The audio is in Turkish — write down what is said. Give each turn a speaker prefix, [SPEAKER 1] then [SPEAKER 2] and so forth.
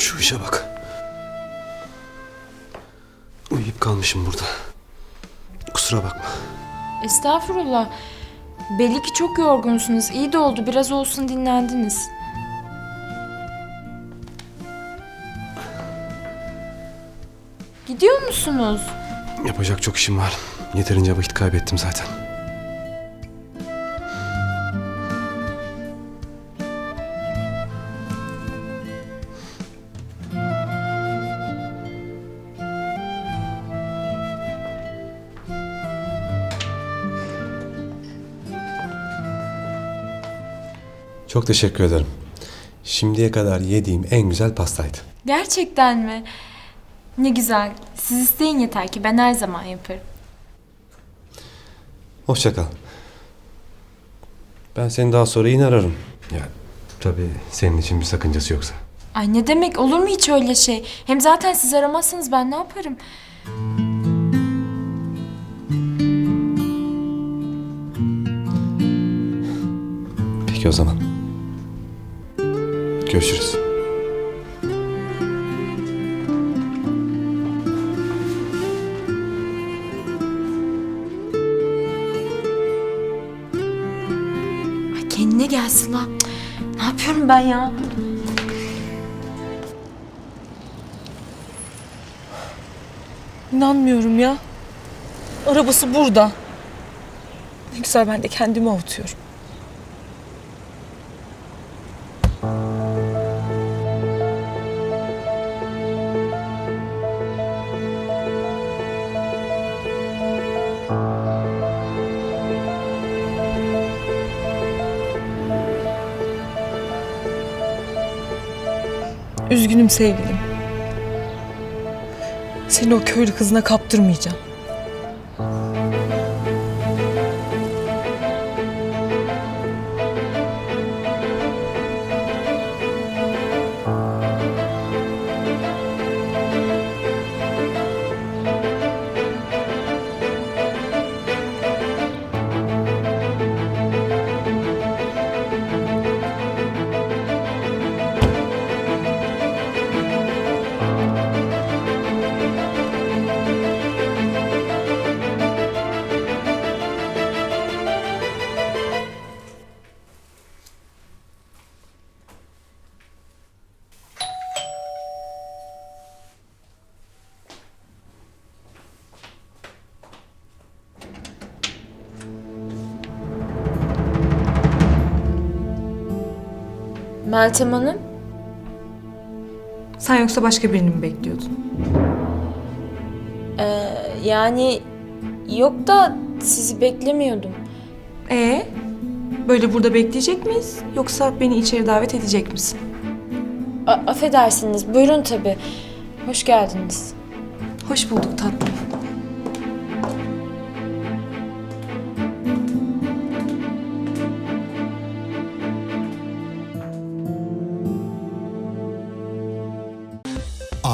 [SPEAKER 1] Şu işe bak. Uyuyup kalmışım burada. Kusura bakma.
[SPEAKER 2] Estağfurullah. Belli ki çok yorgunsunuz. İyi de oldu. Biraz olsun dinlendiniz. Gidiyor musunuz?
[SPEAKER 1] Yapacak çok işim var. Yeterince vakit kaybettim zaten. Çok teşekkür ederim. Şimdiye kadar yediğim en güzel pastaydı.
[SPEAKER 2] Gerçekten mi? Ne güzel. Siz isteyin yeter ki ben her zaman yaparım.
[SPEAKER 1] Hoşça kal. Ben seni daha sonra yine ararım. Ya tabii senin için bir sakıncası yoksa.
[SPEAKER 2] Ay ne demek olur mu hiç öyle şey? Hem zaten siz aramazsanız ben ne yaparım?
[SPEAKER 1] Peki o zaman. Görüşürüz.
[SPEAKER 2] Ay kendine gelsin lan. Ne yapıyorum ben ya?
[SPEAKER 3] İnanmıyorum ya. Arabası burada. Ne güzel ben de kendimi avutuyorum. Üzgünüm sevgilim. Seni o köylü kızına kaptırmayacağım.
[SPEAKER 2] Meltem Hanım.
[SPEAKER 3] Sen yoksa başka birini mi bekliyordun?
[SPEAKER 2] Yani yok da sizi beklemiyordum.
[SPEAKER 3] Ee, böyle burada bekleyecek miyiz? Yoksa beni içeri davet edecek misin?
[SPEAKER 2] A- affedersiniz. Buyurun tabii. Hoş geldiniz.
[SPEAKER 3] Hoş bulduk tatlım.